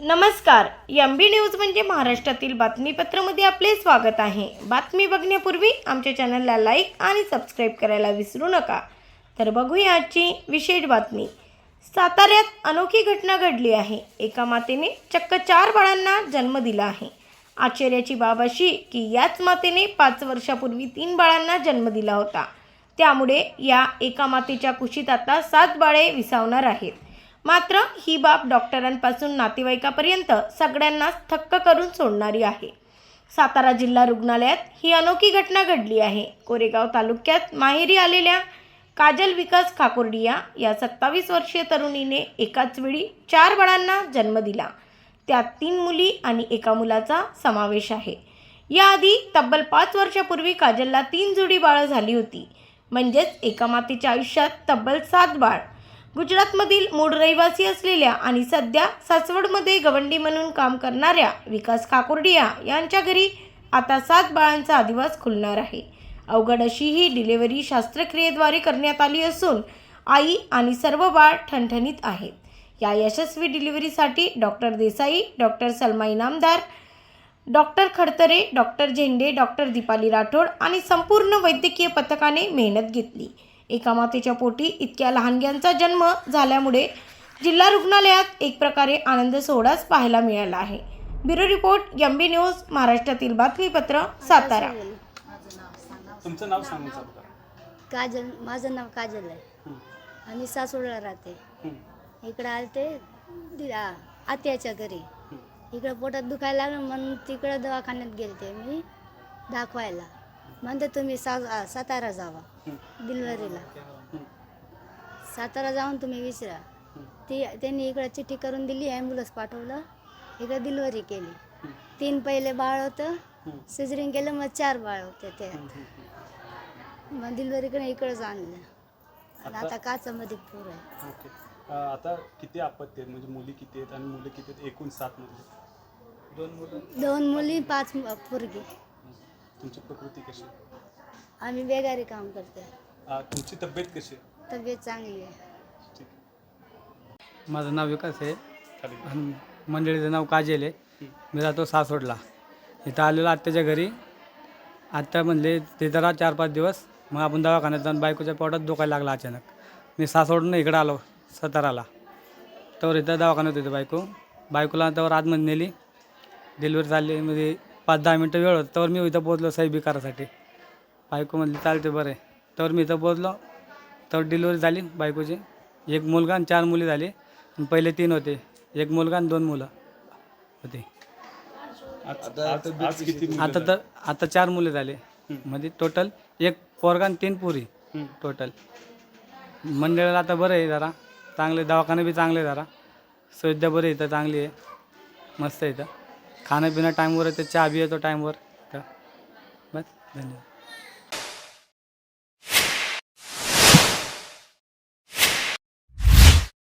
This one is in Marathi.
नमस्कार एम बी न्यूज म्हणजे महाराष्ट्रातील बातमीपत्रामध्ये आपले स्वागत आहे. बातमी बघण्यापूर्वी आमच्या चॅनलला लाईक आणि सबस्क्राईब करायला विसरू नका. तर बघूया आजची विशेष बातमी. साताऱ्यात अनोखी घटना घडली आहे. एका मातेने चक्क चार बाळांना जन्म दिला आहे. आश्चर्याची बाब अशी की याच मातेने पाच वर्षापूर्वी तीन बाळांना जन्म दिला होता. त्यामुळे या एका मातेच्या कुशीत आता सात बाळे विसावणार आहेत. मात्र ही बाब डॉक्टरांपासून नातेवाईकापर्यंत सगळ्यांनाच थक्क करून सोडणारी आहे. सातारा जिल्हा रुग्णालयात ही अनोखी घटना घडली आहे. कोरेगाव तालुक्यात माहेरी आलेल्या काजल विकास खाकुर्डिया या सत्तावीस वर्षीय तरुणीने एकाच वेळी चार बाळांना जन्म दिला. त्यात तीन मुली आणि एका मुलाचा समावेश आहे. याआधी तब्बल पाच वर्षापूर्वी काजलला तीन जुडी बाळं झाली होती. म्हणजेच एका मातेच्या आयुष्यात तब्बल सात बाळ. गुजरातमधील मूळ रहिवासी असलेल्या आणि सध्या सासवडमध्ये गवंडी म्हणून काम करणाऱ्या विकास काकुर्डिया यांच्या घरी आता सात बाळांचा अधिवास खुलणार आहे. अवघड अशी ही डिलिव्हरी शस्त्रक्रियेद्वारे करण्यात आली असून आई आणि सर्व बाळ ठणठणीत आहेत या यशस्वी डिलिव्हरीसाठी doctor Desai doctor Salma Inamdar doctor Khadtare doctor Zende doctor Deepali Rathod आणि संपूर्ण वैद्यकीय पथकाने मेहनत घेतली. एका मातेच्या पोटी इतक्या लहानग्यांचा जन्म झाल्यामुळे जिल्हा रुग्णालयात एक प्रकारे आनंद सोहळाच पाहायला मिळाला आहे. Bureau report M B news महाराष्ट्रातील बातमीपत्र सातारा. तुमचं नाव बघा काजल माझं नाव काजल आहे. आम्ही सासवडला राहते. इकडं आले ते दि- आ- आत्याच्या घरी. इकडं पोटात दुखायला लागलं म्हणून तिकडं दवाखान्यात गेलते मी दाखवायला. म्हणते तुम्ही सा सातारा जावा डिलिव्हरीला हं, सातारा जाऊन तुम्ही विचारा. हं, ती त्यांनी इकडं चिठ्ठी करून दिली ॲम्ब्युलन्स पाठवलं इकडं डिलिव्हरी केली. तीन पहिले बाळ होतं सिजरिंग केलं मग चार बाळ होते ते. मग डिलिव्हरीकडे इकडंच आणलं. आणि आता- काचामध्ये पूर आहे. आता किती आपत्ती आहेत? म्हणजे मुली किती आहेत? आणि मुलं किती आहेत? एकूण सात मुली. दोन मुलं. दोन मुली पाच पोरगी. तुमची प्रकृती कशी? आहे? आम्ही बेगारी काम करते तुमची तब्येत कशी? आहे तब्येत चांगली आहे. ठीक आहे. माझं नाव विकास आहे. खाली आणि मंडळीचं नाव काजल आहे. मी राहतो सासवडला. इथं आलेलो आत्याच्या घरी. आत्या म्हणले ते जरा चार पाच दिवस मग आपण दवाखान्यात जाऊन बायकोच्या पोटात दुखायला लागला अचानक. मी सासवडनं इकडं आलो साताराला. तर इथं दवाखान्यात होते बायको. बायकोला त्यावर आतमध्ये नेली. डिलिव्हरी झाली म्हणजे पाच दहा मिनटं वेळ होतं तर मी इथं पोचलो साहेबी करासाठी बायको म्हणली चालते बरं आहे. तर मी इथं पोचलो तर डिलिव्हरी झाली बायकोची. एक मुलगा आणि चार मुली झाली. आणि पहिले तीन होते. एक मुलगा आणि दोन मुलं होते. आता तर आता चार मुले झाले. म्हणजे टोटल एक पोरगा आणि तीन पुरी. टोटल मंडळाला आता बरं आहे जरा. चांगले दवाखाने बी चांगले आहे जरा. सुविधा बरी आहे इथं चांगली आहे. मस्त आहे इथं. खाणं पिणं टाईमवर येतं चहा बी येतो टाईमवर का बस धन्यवाद.